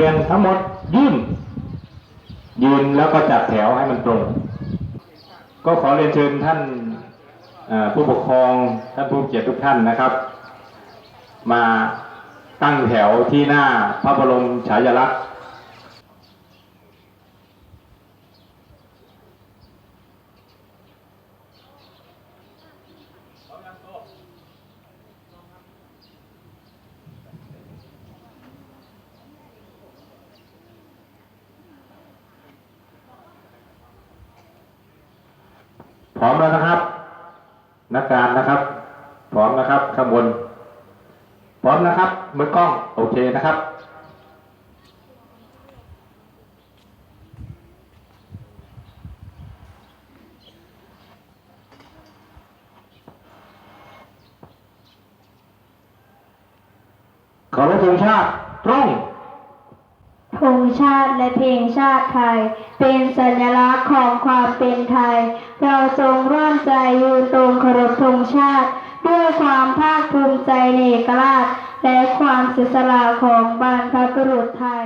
รียงทั้งหมดยืนยืนแล้วก็จัดแถวให้มันตรง ก็ขอเรียนเชิญท่านผู้ปกครองท่านผู้เกียรติทุกท่านนะครับ มาตั้งแถวที่หน้าพระบรมฉายาลักษณ์ พร้อมแล้วนะครับ นักการนะครับ พร้อมนะครับข้างบนพร้อมนะครับมือกล้องโอเคนะครับขอรบธงชาติตรง ธงชาติและเพลงชาติไทย เป็นสัญลักษณ์ของความเป็นไทย เราทรงร่วมใจยืนตรงเคารพธงชาติ ด้วยความภาคภูมิใจในเอกราช และความเสียสละของบรรพบุรุษไทย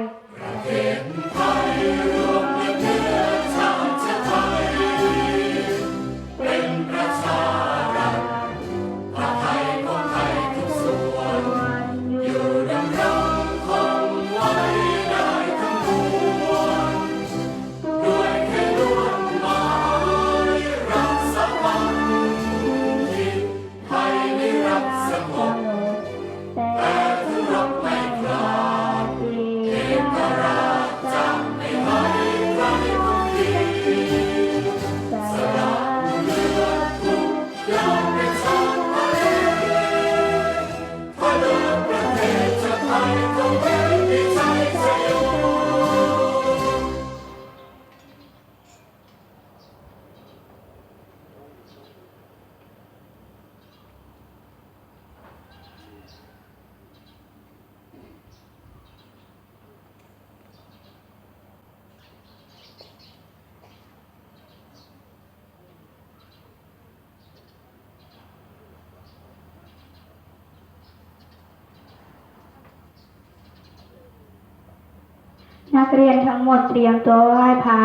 นักเรียนทั้งหมดเตรียมตัวไหว้พระ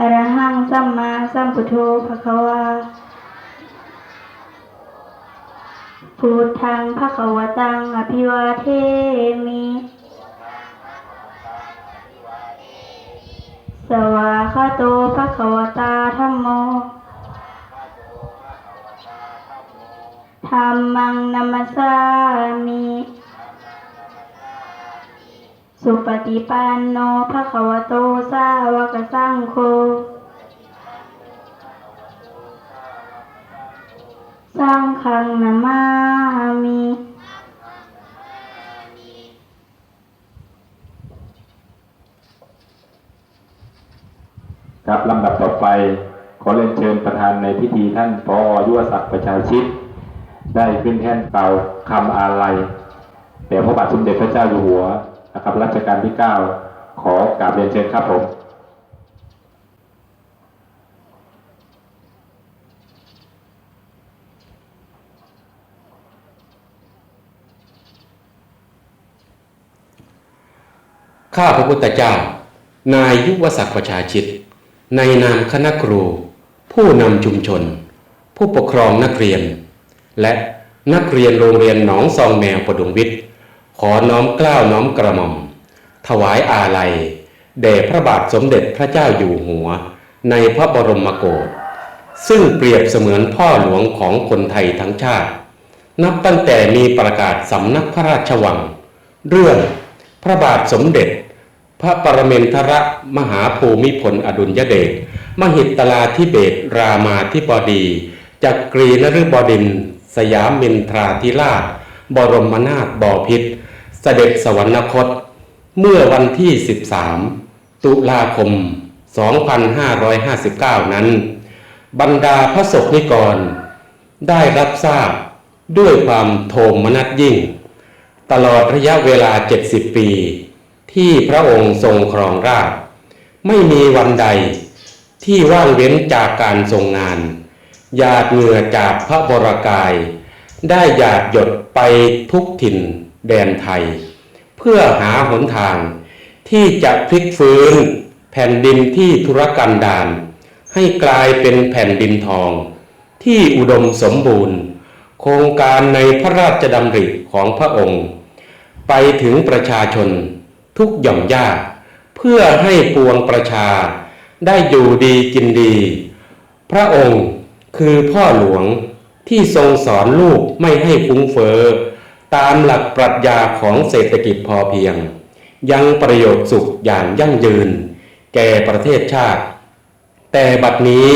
อรหังสัมมาสัมพุทโธภะคะวาพุทธังภะคะวะตังอภิวาเทมิ สวาคาโตภะคะวตาธัมโมธัมมังนัมมัสสามิ สุปฏิปันโนภะคะวะโตสาวกสังโฆสังฆังนามามิครับลำดับต่อไป ขอเรียนเชิญประธานในพิธีท่านพอยุวศักดิ์ประชาชิต ได้ขึ้นแท่นเก่าคำอาลัยแด่พระบาทสมเด็จพระเจ้าอยู่หัว นะครับรัชกาลที่ 9 ขอกราบเรียนเชิญครับผมข้าพระพุทธเจ้า นายยุวศักดิ์ประชาชิต ในนามคณะครู ผู้นำชุมชน ผู้ปกครองนักเรียน และนักเรียนโรงเรียนหนองซองแมวประดุงวิทย์ ขอน้อมกล้าวน้อมกระหม่อม ถวายอาลัยแด่พระบาทสมเด็จพระเจ้าอยู่หัว ในพระบรมโกศซึ่งเปรียบเสมือนพ่อหลวงของคนไทยทั้งชาติ นับตั้งแต่มีประกาศสำนักพระราชวัง เรื่องพระบาทสมเด็จ พระปรเมนทรมหาภูมิพลอดุลยเดชมหิตลาธิเบศรามาธิบดีจักรีนฤบดินทร์สยามมินทราธิราช บรมนาถบพิตร สด็จสวรรคต เมื่อวันที่ 13 ตุลาคม 2559 นั้น บรรดาพระสกนิกร ได้รับทราบด้วยความโทมนัสยิ่ง ตลอดระยะเวลา 70 ปี ที่พระองค์ทรงครองราชไม่มีวันใดที่ว่างเว้นจากการทรงงาน หยาดเหงื่อจากพระบรกาย ได้หยาดหยดไปทุกถิ่น แดนไทย เพื่อหาหนทางที่จะพลิกฟื้นแผ่นดินที่ธุรกันดารให้กลายเป็นแผ่นดินทอง ที่อุดมสมบูรณ์ โครงการในพระราชดำริของพระองค์ ไปถึงประชาชนทุกหย่อมย่าเพื่อให้ปวงประชาได้อยู่ดีกินดี พระองค์คือพ่อหลวงที่ทรงสอนลูกไม่ให้ฟุ้งเฟอ้อ ตามหลักปรัชญาของเศรษฐกิจพอเพียง ยังประโยชน์สุขอย่างยั่งยืน แก่ประเทศชาติ แต่บัดนี้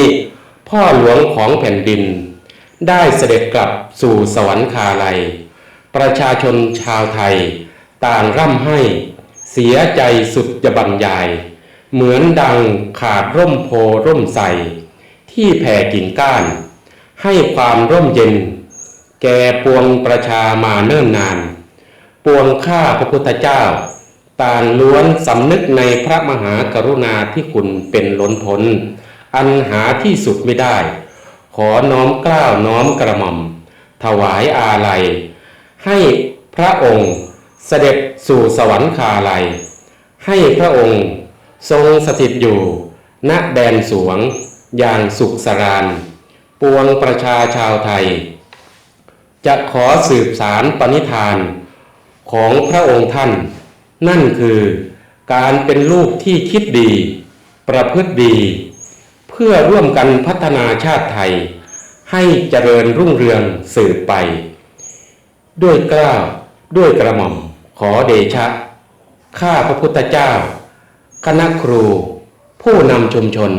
พ่อหลวงของแผ่นดิน ได้เสด็จกลับสู่สวรรคาลัย ประชาชนชาวไทย ต่างร่ำให้เสียใจสุดจะบรรยาย เหมือนดังขาดร่มโพร่มใสที่แผ่กิ่งก้าน ให้ความร่มเย็น แก่ปวงประชามาเนิ่นนาน ปวงข้าพระพุทธเจ้า ต่างล้วนสำนึกในพระมหากรุณาที่คุณเป็นล้นพ้น อันหาที่สุดไม่ได้ ขอน้อมกล้าวน้อมกระหม่อม ถวายอาลัย ให้พระองค์เสด็จสู่สวรรคาลัย ให้พระองค์ทรงสถิตอยู่ ณแดนสวง อย่างสุขสรานปวงประชาชาวไทย จะขอสืบสารปณิธานของพระองค์ท่าน นั่นคือการเป็นลูกที่คิดดี ประพฤติดี เพื่อร่วมกันพัฒนาชาติไทย ให้เจริญรุ่งเรืองสืบไป ด้วยกล้าวด้วยกระหม่อมขอเดชะ ข้าพระพุทธเจ้า คณะครู ผู้นำชุมชน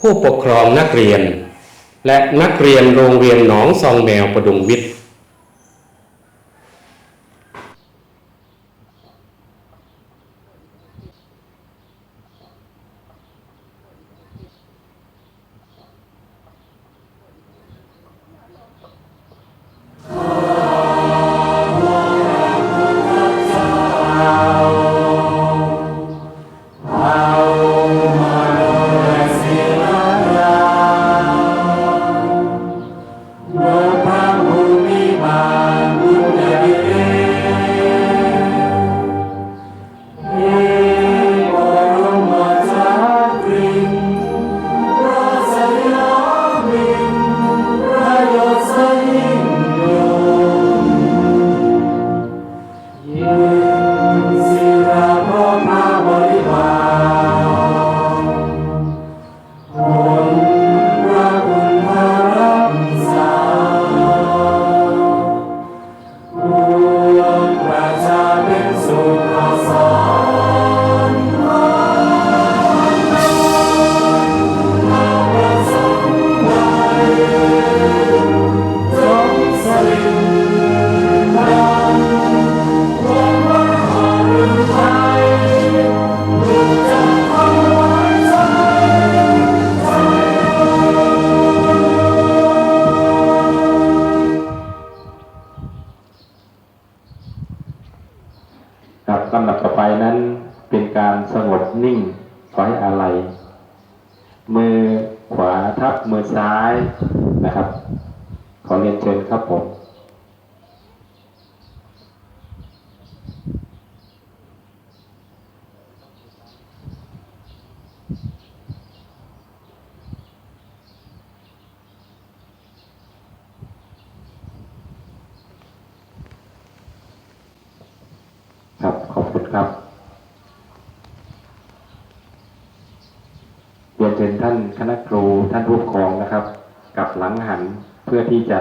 ผู้ปกครองนักเรียน และนักเรียนโรงเรียนหนองซองแมวประดุงวิทย์ ครับเรียนเชิญท่านคณะครูท่านผู้ปกครองนะครับ กับหลังหันเพื่อที่จะ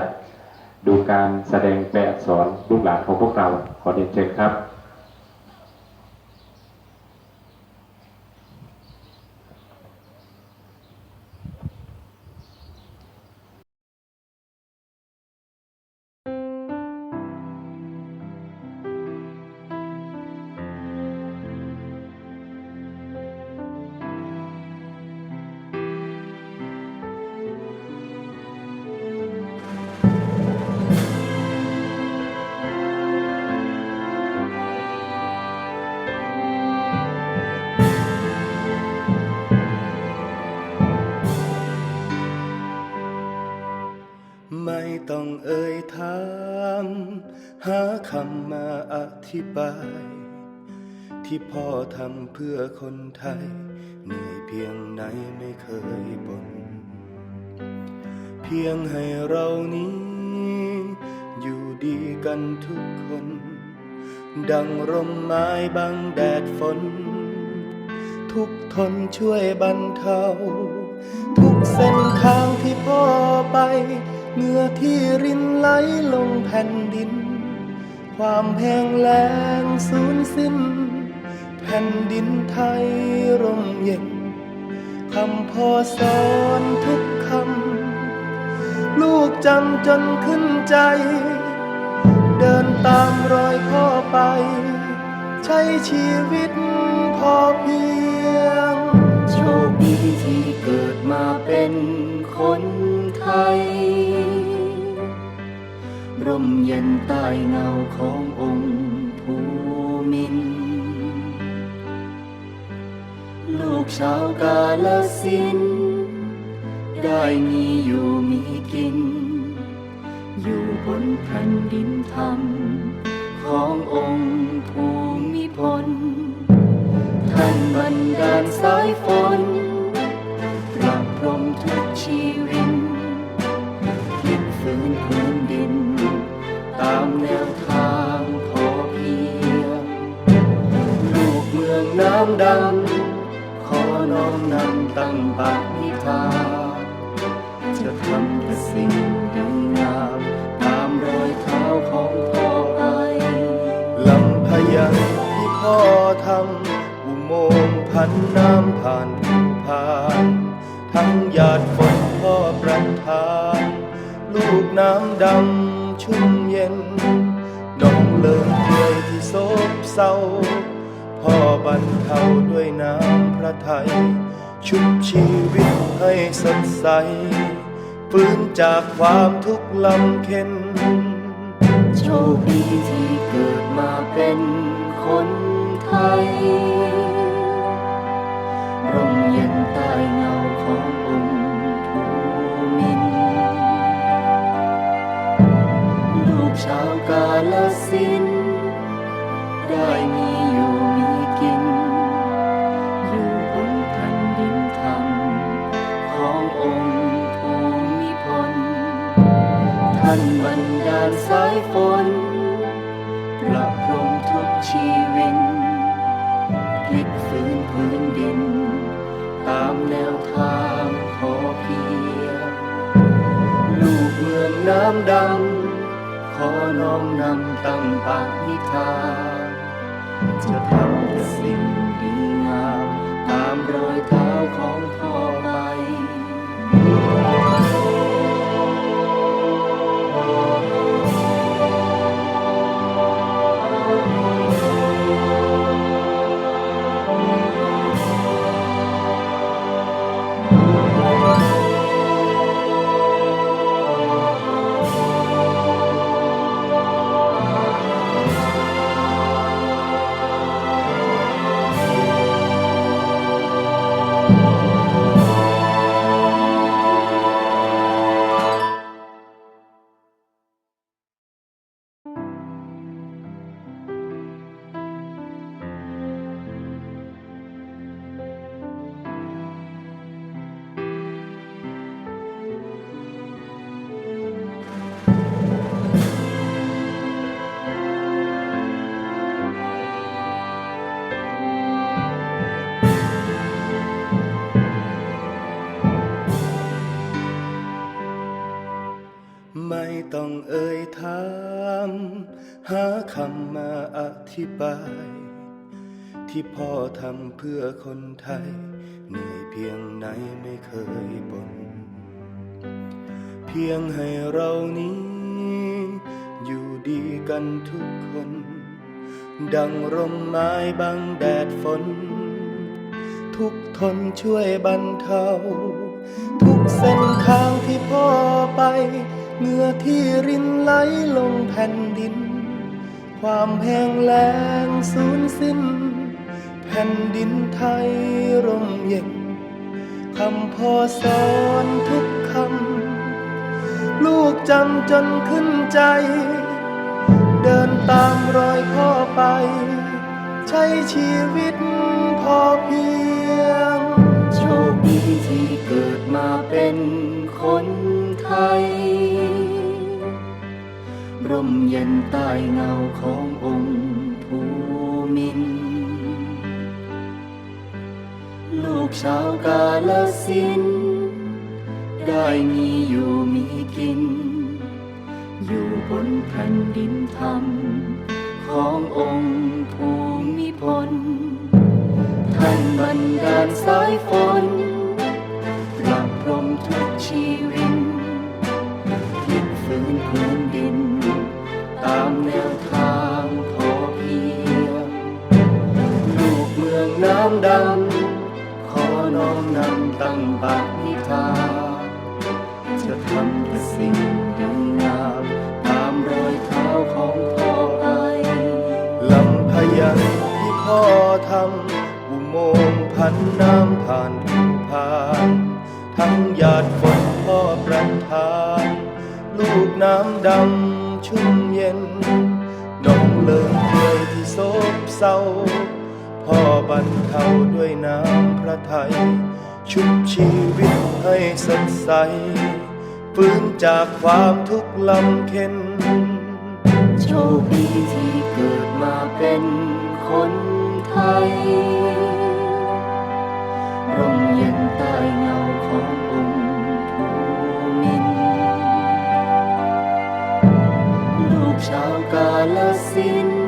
ดูการแสดงแปลอักษรลูกหลานของพวกเราขอเรียนเชิญครับ ต้องเอ่ยถาม หาคำมาอธิบาย ที่พ่อทำเพื่อคนไทย เหนื่อยเพียงไหนไม่เคยบน่นเพียงให้เรานี้ อยู่ดีกันทุกคน ดังร่มไม้บังแดดฝน ทุกทนช่วยบรรเทา ทุกเส้นทางที่พ่อไป เหงื่อที่รินไหลลงแผ่นดิน ความแห้งแล้งสูญสิ้น แผ่นดินไทยร่มเย็นคำพอสอนทุกคำ ลูกจำจนขึ้นใจ เดินตามรอยพ่อไป ใช้ชีวิตพอเพียง โชคดีที่เกิดมาเป็นคนไทย ร่มเย็นใต้เงาขององค์ภูมิน ลูกชาวกาลสิน ได้มีอยู่มีกิน อยู่บนแผ่นดินธรรม ขององค์ภูมิพลท่านบันดาลสายฝน น้ำดำชุ่มเย็น น้องเลิงเลื่อยที่โซบเศร้า พ่อบรรเทาด้วยน้ำพระทัย ชุบชีวิตให้สดใส ฟื้นจากความทุกข์ลำเค็น โชคดีที่เกิดมาเป็นคนไทย ชาวกาลสิน ได้มีอยู่มีกิน อยู่บนแผ่นดินธรรมขององค์ภูมิพล ท่านบันดาลสายฝนปรับพรมทุกชีวิตพลิกฟื้นพื้นดิน ตามแนวทางพอเพียงลูกเมืองน้ำดำ อน้อมนำตั้งปากนิทานจะทำแต่สิ่งดีงามตามรอยเท้า ที่พ่อทำเพื่อคนไทย เหนื่อยเพียงไหนไม่เคยบน่นเพียงให้เรานี้ อยู่ดีกันทุกคน ดังร่มไม้บังแดดฝน ทุกทนช่วยบรรเทา ทุกเส้นทางที่พ่อไปเหงื่อที่รินไหลลงแผ่นดิน ความแห้งแล้งสูญสิ้น แผ่นดินไทยร่มเย็นคำพ่อสอนทุกคำ ลูกจำจนขึ้นใจ เดินตามรอยพ่อไป ใช้ชีวิตพอเพียง โชคดีที่เกิดมาเป็นคนไทย ร่มเย็นใต้เงาขององค์ภูมิน ลูกชาวกาลสิน ได้มีอยู่มีกิน อยู่บนแผ่นดินธรรม ขององค์ภูมิพล ท่านบันดาลสายฝน ดำ ขอน้อมนำตั้งปักนิทานจะทำแต่สิ่งดีงามตามรอยเท้าของพ่อไปลำพยัญที่พ่อทำอุโมงค์พันน้ำผ่านภูพานทั้งหยาดฝนพ่อประทาน ลูกน้ำดำชุ่มเย็นน้องเลิงเลื่อยที่โศบเศร้า พ่อบรรเทาด้วยน้ำพระทัยชุบชีวิตให้สดใสฟื้นจากความทุกข์ลำเค็นโชคดีที่เกิดมาเป็นคนไทยร่มเย็นใต้เงาขององค์ภูมินลูกชาวกาลสิน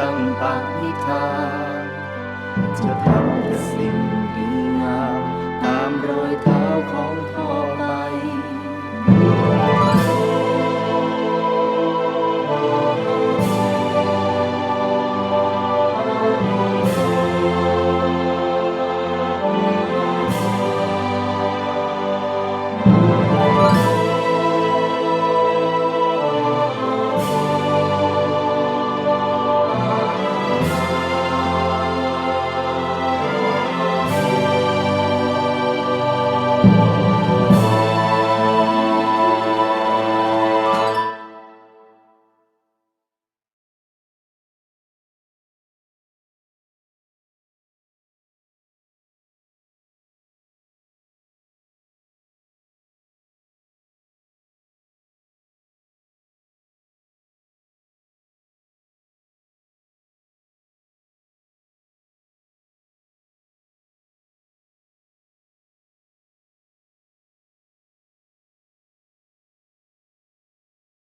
ตั้งปากนิทานจะทำแต่สิ่งดีงามตามรอยเท้า